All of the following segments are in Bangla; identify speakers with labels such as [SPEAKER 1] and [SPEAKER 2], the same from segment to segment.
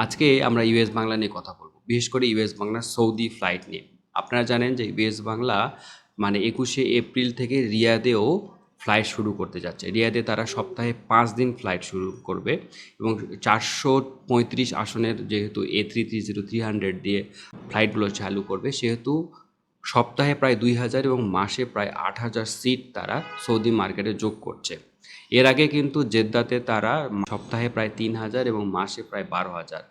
[SPEAKER 1] আজকে আমরা ইউএস বাংলা নিয়ে কথা বলব। বিশেষ করে ইউএস বাংলার সৌদি ফ্লাইট নিয়ে। আপনারা জানেন যে ইউএস বাংলা মানে একুশে এপ্রিল থেকে রিয়াদেও ফ্লাইট শুরু করতে যাচ্ছে। রিয়াদে তারা সপ্তাহে পাঁচ দিন ফ্লাইট শুরু করবে এবং চারশো পঁয়ত্রিশ আসনের যেহেতু A three three zero three hundred দিয়ে ফ্লাইটগুলো চালু করবে, সেহেতু সপ্তাহে প্রায় দুই হাজার এবং মাসে প্রায় আট হাজার সিট তারা সৌদি মার্কেটে যোগ করছে। এর আগে কিন্তু জেদ্দাতে তারা সপ্তাহে প্রায় তিন হাজার এবং মাসে প্রায় বারো হাজার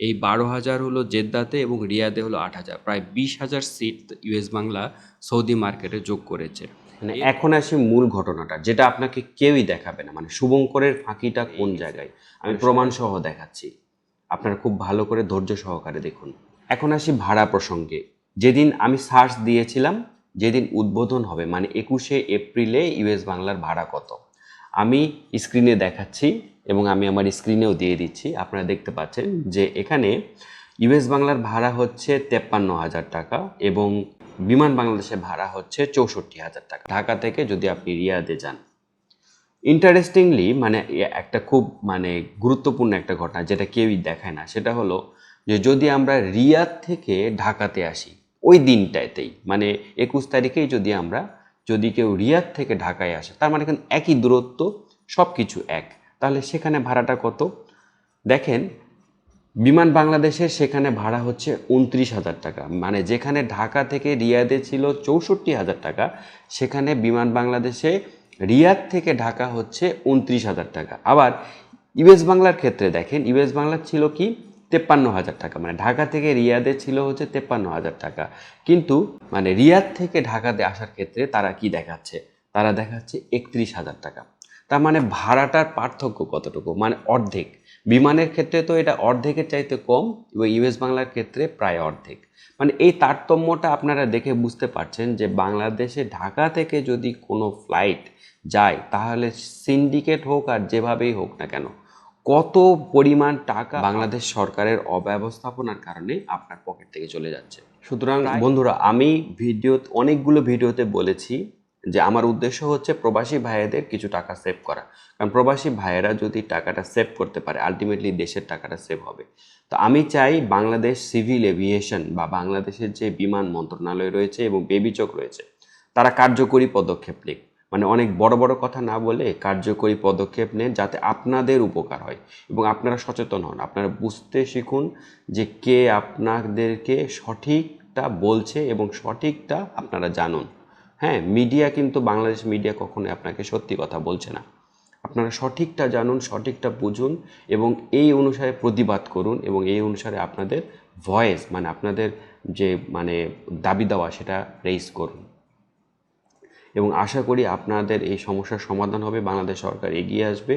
[SPEAKER 1] এই বারো হাজার হলো জেদ্দাতে এবং রিয়াদে হলো আট হাজার প্রায় বিশ হাজার সিট ইউএস বাংলা সৌদি মার্কেটে যোগ করেছে।
[SPEAKER 2] মানে এখন আসি মূল ঘটনাটা যেটা আপনাকে কেউই দেখাবে না। মানে শুভঙ্করের ফাঁকিটা কোন জায়গায়? আমি প্রমাণ সহ দেখাচ্ছি। আপনারা খুব ভালো করে ধৈর্য সহকারে দেখুন। এখন আসি ভাড়া প্রসঙ্গে। যেদিন আমি সার্চ দিয়েছিলাম যেদিন উদ্বোধন হবে মানে একুশে এপ্রিলে ইউএস বাংলার ভাড়া কত? আমি স্ক্রিনে দেখাচ্ছি এবং আমি আমার স্ক্রিনেও দিয়ে দিচ্ছি। আপনারা দেখতে পাচ্ছেন যে এখানে ইউএস বাংলার ভাড়া হচ্ছে তেপ্পান্ন হাজার টাকা এবং বিমান বাংলাদেশে ভাড়া হচ্ছে চৌষট্টি হাজার টাকা। ঢাকা থেকে যদি আপনি রিয়াদে যান। ইন্টারেস্টিংলি মানে একটা খুব মানে গুরুত্বপূর্ণ একটা ঘটনা যেটা কেউই দেখায় না, সেটা হলো যে যদি আমরা রিয়াদ থেকে ঢাকাতে আসি, ওই দিনটাতেই মানে একুশ তারিখেই যদি আমরা যদি কেউ রিয়াদ থেকে ঢাকায় আসে, তার মানে কিন্তু একই দূরত্ব সব কিছু এক। তাহলে সেখানে ভাড়াটা কত? দেখেন, বিমান বাংলাদেশের সেখানে ভাড়া হচ্ছে উনত্রিশ হাজার টাকা। মানে যেখানে ঢাকা থেকে রিয়াদে ছিল চৌষট্টি হাজার টাকা, সেখানে বিমান বাংলাদেশে রিয়াদ থেকে ঢাকা হচ্ছে উনত্রিশ হাজার টাকা। আবার ইউএস বাংলার ক্ষেত্রে দেখেন, ইউএস বাংলার ছিল কি? তেপ্পান্ন হাজার টাকা। মানে ঢাকা থেকে রিয়াদে ছিল হচ্ছে তেপ্পান্ন হাজার টাকা। কিন্তু মানে রিয়াদ থেকে ঢাকাতে আসার ক্ষেত্রে তারা কি দেখাচ্ছে? তারা দেখাচ্ছে একত্রিশ হাজার টাকা। তার মানে ভাড়াটার পার্থক্য কতটুকু? মানে অর্ধেক। বিমানের ক্ষেত্রে তো এটা অর্ধেকের চাইতে কম, এবং ইউএস বাংলার ক্ষেত্রে প্রায় অর্ধেক। মানে এই তারতম্যটা আপনারা দেখে বুঝতে পারছেন যে বাংলাদেশে ঢাকা থেকে যদি কোনো ফ্লাইট যায়, তাহলে সিন্ডিকেট হোক আর যেভাবেই হোক না কেন কত পরিমাণ টাকা বাংলাদেশ সরকারের অব্যবস্থাপনার কারণে আপনার পকেট থেকে চলে যাচ্ছে। সুতরাং বন্ধুরা আমি ভিডিও অনেকগুলো ভিডিওতে বলেছি যে আমার উদ্দেশ্য হচ্ছে প্রবাসী ভাইয়েদের কিছু টাকা সেভ করা। কারণ প্রবাসী ভাইয়েরা যদি টাকাটা সেভ করতে পারে আলটিমেটলি দেশের টাকাটা সেভ হবে। তো আমি চাই বাংলাদেশ সিভিল এভিয়েশন বা বাংলাদেশের যে বিমান মন্ত্রণালয় রয়েছে এবং বেবিচক রয়েছে তারা কার্যকরী পদক্ষেপ নিক। মানে অনেক বড় বড় কথা না বলে কার্যকরী পদক্ষেপ নেন যাতে আপনাদের উপকার হয় এবং আপনারা সচেতন হন। আপনারা বুঝতে শিখুন যে কে আপনাদেরকে সঠিকটা বলছে এবং সঠিকটা আপনারা জানুন। হ্যাঁ মিডিয়া কিন্তু বাংলাদেশ মিডিয়া কখনোই আপনাকে সত্যি কথা বলছে না। আপনারা সঠিকটা জানুন, সঠিকটা বুঝুন এবং এই অনুসারে প্রতিবাদ করুন এবং এই অনুসারে আপনাদের ভয়েস মানে আপনাদের যে মানে দাবি দেওয়া সেটা রেইজ করুন। এবং আশা করি আপনাদের এই সমস্যার সমাধান হবে, বাংলাদেশ সরকার এগিয়ে আসবে।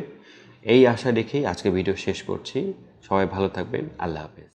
[SPEAKER 2] এই আশা রেখেই আজকে ভিডিও শেষ করছি। সবাই ভালো থাকবেন। আল্লাহ হাফেজ।